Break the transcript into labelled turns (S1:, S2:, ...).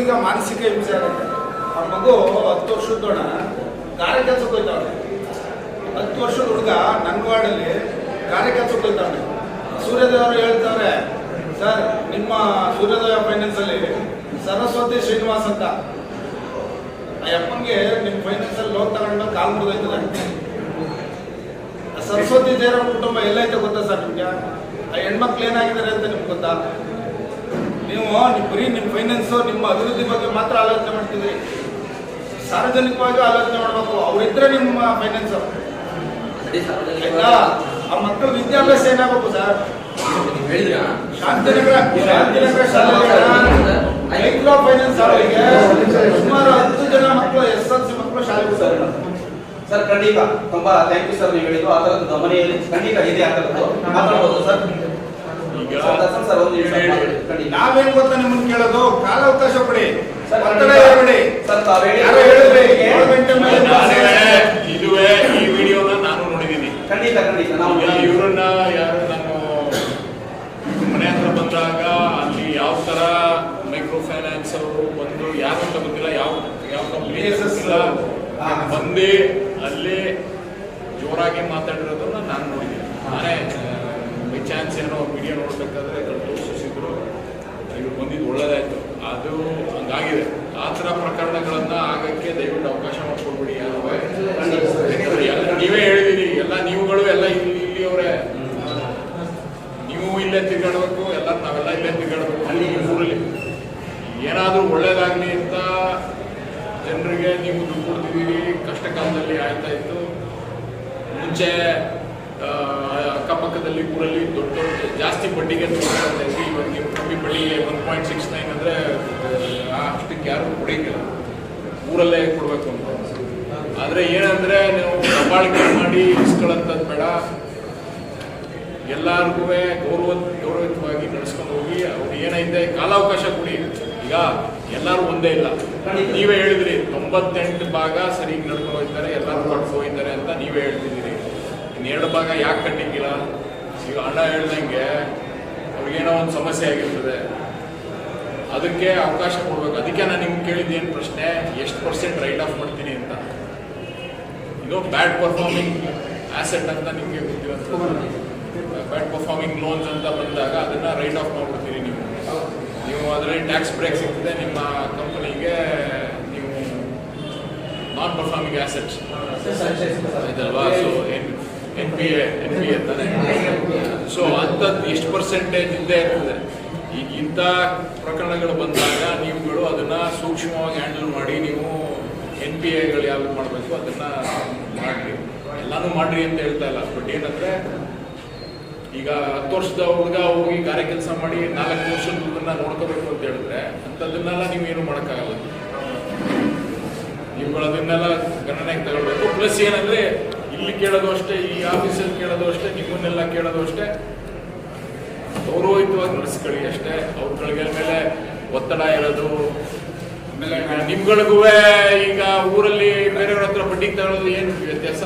S1: ಈಗ ಮಾನಸಿಕ ಹಿಂಸೆ ಆಗುತ್ತೆ. ಆ ಮಗು ಹತ್ತು ವರ್ಷದೊಣ ಗಾರೆ ಕೆಲಸ ಹೋಯ್ತಾವನೆ ಹತ್ತು ವರ್ಷದ ಹುಡುಗ ನನ್ನ ವಾರ್ಡಲ್ಲಿ ಗಾರೆ ಚುಕ್ಕೊಯ್ತಾ ಸೂರ್ಯೋದಯ ಹೇಳ್ತಾರೆ, ಸರ್, ನಿಮ್ಮ ಸೂರ್ಯೋದಯ ಫೈನಾನ್ಸಲ್ಲಿ ಸರಸ್ವತಿ ಶ್ರೀನಿವಾಸ್ ಅಂತ. ಆ ಯಪ್ಪನಿಗೆ ನಿಮ್ಮ ಫೈನಾನ್ಸಲ್ಲಿ ಲೋನ್ ತಗೊಂಡು ಕಾಲು ಆ ಸರಸ್ವತಿ ದೇವರ ಕುಟುಂಬ ಎಲ್ಲೈತೆ ಗೊತ್ತಾ ಸರ್ ನಿಮ್ಗೆ? ಆ ಹೆಣ್ಮಕ್ಳು ಏನಾಗಿದ್ದಾರೆ ಅಂತ ನಿಮ್ಗೆ ಗೊತ್ತಾ? ನೀವು ನಿಮ್ ಬರೀ ನಿಮ್ಮ ಫೈನಾನ್ಸು ನಿಮ್ಮ ಅಭಿವೃದ್ಧಿ ಬಗ್ಗೆ ಮಾತ್ರ ಆಲೋಚನೆ ಮಾಡ್ತಿದ್ರಿ. ಸಾರ್ವಜನಿಕವಾಗಿ ಆಲೋಚನೆ ಮಾಡಬೇಕು. ಅವರಿದ್ರೆ ನಿಮ್ಮ ಫೈನಾನ್ಸ್ ಆಯ್ತಾ? ಆ ಮಕ್ಕಳ ವಿದ್ಯಾಭ್ಯಾಸ ಏನಾಗಬೇಕು ಸರ್?
S2: ಹೇಳಿದ್ರಾ?
S1: ಶಾಂತಿನಗರ ಶಾಂತಿನಗರ ಶಾಲೆಗೆ ಮೈಕ್ರೋ ಫೈನಾನ್ಸ್ ಶಾಲೆಗೆ ಸುಮಾರು ಹತ್ತು ಜನ ಮಕ್ಕಳು ಎಸ್ ಎಲ್ ಸಿ ಮಕ್ಕಳು ಶಾಲೆಗೆ ಸರ್.
S2: ಸರ್ ಖಂಡಿತ. ತುಂಬಾ ಥ್ಯಾಂಕ್ ಯು ಸರ್ ನೀವು ಹೇಳಿದ್ದು. ಆ ಗಮನೆಯಲ್ಲಿ ಖಂಡಿತ ಇದೆ ಆ ಥರದ್ದು. ಮಾತಾಡ್ಬೋದು ಸರ್.
S1: ನಾವೇನ್ ಗೊತ್ತಾ ನಿಮ್ಮನ್ನ ಕೇಳೋದು? ಕಾಲಾವಕಾಶ ಕೊಡಿ
S2: ಸರ್,
S1: ಒತ್ತಡ
S2: ಹೇಳಿ.
S1: ಯಾರೋ ಹೇಳಿದ್ರಿ ಏಳು ಗಂಟೆ ಮೇಲೆ
S3: ಇದುವೇ ಈ ವಿಡಿಯೋನ ನಾನು ನೋಡಿದ್ದೀನಿ.
S2: ಖಂಡಿತ ಖಂಡಿತ. ನಾವು
S3: ಇವ್ರನ್ನ ಯಾರು ನಾನು ಮನೆ ಹತ್ರ ಬಂದಾಗ ಅಲ್ಲಿ ಯಾವ ತರ ಮೈಕ್ರೋ ಫೈನಾನ್ಸ್ ಅವರು ಬಂದು ಯಾರು ಅಂತ ಗೊತ್ತಿಲ್ಲ. ಯಾವ ಯಾವ ಕಂಪ್ನಿ. ಬಂದು ಅಲ್ಲಿ ಜೋರಾಗಿ ಮಾತಾಡಿರೋದನ್ನ ನಾನು ನೋಡಿದ್ದೀನಿ. ನಾನೇ ಚಾನ್ಸ್ ಏನೋ ವಿಡಿಯೋ ನೋಡ್ಬೇಕಾದ್ರೆ ಅದ್ರಲ್ಲಿ ತೋರಿಸಿದ್ರು ಇವ್ರು ಬಂದಿದ್ದು ಒಳ್ಳೇದಾಯ್ತು. ಅದು ಹಂಗಾಗಿದೆ. ಆ ಥರ ಪ್ರಕರಣಗಳನ್ನ ಆಗಕ್ಕೆ ದಯವಿಟ್ಟು ಅವಕಾಶ ಮಾಡಿಕೊಡ್ಬಿಡಿ. ಎಲ್ಲ ನೀವೇ ಹೇಳಿದಿರಿ ಎಲ್ಲ ನೀವುಗಳು ಎಲ್ಲ ಇಲ್ಲಿ ಅವರೇ ನೀವು ಇಲ್ಲೇ ತಿರ್ಗಾಡ್ಬೇಕು, ಎಲ್ಲ ನಾವೆಲ್ಲ ಇಲ್ಲೇ ತಿರ್ಗಾಡ್ಬೇಕು ಅಲ್ಲಿ ಊರಲ್ಲಿ. ಏನಾದರೂ ಒಳ್ಳೇದಾಗ್ಲಿ ಅಂತ ಜನರಿಗೆ ನೀವು ದುಡ್ಡು ಕೊಡ್ತಿದ್ದೀರಿ. ಕಷ್ಟ ಕಾಲದಲ್ಲಿ ಆಯ್ತಾ ಇತ್ತು ಮುಂಚೆ ಆ, ಊರಲ್ಲಿ ದೊಡ್ಡ ದೊಡ್ಡ ಜಾಸ್ತಿ ಬಡ್ಡಿಗೆ ಕೊಡ್ತಾ ಇದ್ವಿ ಕಮ್ಮಿ ಬಡ್ಡಿಗೆ ಒನ್ ಪಾಯಿಂಟ್ ಸಿಕ್ಸ್ ನೈನ್ ಅಂದರೆ ಅಷ್ಟಕ್ಕೆ ಯಾರು ಕೊಡೋಂಗಿಲ್ಲ ಊರಲ್ಲೇ ಕೊಡಬೇಕು ಅಂತ. ಆದರೆ ಏನಂದರೆ ನೀವು ದಬ್ಬಾಳಿಕೆ ಮಾಡಿ ಇಸ್ಕೊಳ್ಳೋಂಥದ್ದು ಬೇಡ. ಎಲ್ಲರಿಗೂ ಗೌರವ ಗೌರವಿತವಾಗಿ ನಡೆಸ್ಕೊಂಡು ಹೋಗಿ ಅವ್ರು ಏನೈತೆ ಕಾಲಾವಕಾಶ ಕೊಡಿ. ಈಗ ಎಲ್ಲರೂ ಒಂದೇ ಇಲ್ಲ. ನೀವೇ ಹೇಳಿದ್ರಿ ತೊಂಬತ್ತೆಂಟು ಭಾಗ ಸರಿ ನಡ್ಕೊಂಡು ಹೋಗ್ತಾರೆ ಎಲ್ಲರೂ ಹೊಟ್ಟು ಹೋಗ್ತಾರೆ ಅಂತ ನೀವೇ ಹೇಳ್ತಿದ್ದೀರಿ. ಇನ್ನೆರಡು ಭಾಗ ಯಾಕೆ ಕಟ್ಟಿಂಗಿಲ್ಲ? ಈಗ ಅಣ್ಣ ಹೇಳ್ದಂಗೆ ಅವ್ರಿಗೇನೋ ಒಂದು ಸಮಸ್ಯೆ ಆಗಿರ್ತದೆ. ಅದಕ್ಕೆ ಅವಕಾಶ ಕೊಡ್ಬೇಕು. ಅದಕ್ಕೆ ನಾನು ನಿಮ್ಗೆ ಕೇಳಿದ್ದು ಏನು ಪ್ರಶ್ನೆ ಎಷ್ಟು ಪರ್ಸೆಂಟ್ ರೈಟ್ ಆಫ್ ಮಾಡ್ತೀನಿ ಅಂತ. ಇದು ಬ್ಯಾಡ್ ಪರ್ಫಾರ್ಮಿಂಗ್ ಆಸೆಟ್ ಅಂತ ನಿಮಗೆ ಗೊತ್ತಿರೋದು. ಬ್ಯಾಡ್ ಪರ್ಫಾರ್ಮಿಂಗ್ ಲೋನ್ಸ್ ಅಂತ ಬಂದಾಗ ಅದನ್ನ ರೈಟ್ ಆಫ್ ಮಾಡ್ಬಿಡ್ತೀನಿ ನೀವು. ನೀವು ಅದರಲ್ಲಿ ಟ್ಯಾಕ್ಸ್ ಬ್ರೇಕ್ ಸಿಗ್ತದೆ ನಿಮ್ಮ ಕಂಪನಿಗೆ ನೀವು non performing assets ಇದಲ್ವಾ so N N P A N P A so ಅಂಥದ್ದು ಎಷ್ಟು ಪರ್ಸೆಂಟೇಜ್ ಇದ್ದೇ ಇರ್ತದೆ. ಈಗ ಇಂಥ ಪ್ರಕರಣಗಳು ಬಂದಾಗ ನೀವುಗಳು ಅದನ್ನ ಸೂಕ್ಷ್ಮವಾಗಿ ಹ್ಯಾಂಡಲ್ ಮಾಡಿ, ನೀವು ಎನ್ ಪಿ ಎಗಳು ಯಾವ್ದು ಮಾಡಬೇಕು, ಅದನ್ನ ಮಾಡಿರಿ. ಎಲ್ಲಾನು ಮಾಡ್ರಿ ಅಂತ ಹೇಳ್ತಾ ಇಲ್ಲ. ಬಟ್ ಏನಂದ್ರೆ, ಈಗ ಹತ್ತು ವರ್ಷದ ಹುಡುಗ ಹೋಗಿ ಗಾರೆ ಕೆಲಸ ಮಾಡಿ ನಾಲ್ಕು ವರ್ಷದ ಹುಡುಗನ್ನ ನೋಡ್ಕೋಬೇಕು ಅಂತ ಹೇಳಿದ್ರೆ, ಅಂಥದ್ದನ್ನೆಲ್ಲ ನೀವೇನು ಮಾಡೋಕ್ಕಾಗಲ್ಲ. ನೀವುಗಳು ಅದನ್ನೆಲ್ಲ ಗಣನೆಗೆ ತಗೊಳ್ಬೇಕು. ಪ್ಲಸ್ ಏನಂದ್ರೆ ಇಲ್ಲಿ ಕೇಳೋದು ಅಷ್ಟೇ, ಈ ಆಫೀಸಲ್ಲಿ ಕೇಳೋದು ಅಷ್ಟೇ, ನಿಮ್ಮನ್ನೆಲ್ಲ ಕೇಳೋದು ಅಷ್ಟೇ. ಗೌರವಯುತವಾಗಿ ನಡೆಸ್ಕೊಳ್ಳಿ ಅಷ್ಟೇ. ಅವ್ರಗಳಿಗೆ ಮೇಲೆ ಒತ್ತಡ ಇರೋದು ಆಮೇಲೆ ನಿಮ್ಗಳಿಗೂ ಈಗ ಊರಲ್ಲಿ ಬೇರೆಯವ್ರ ಹತ್ರ ಬಡ್ಡಿ ತಗೊಳ್ಳೋದು ಏನು ವ್ಯತ್ಯಾಸ?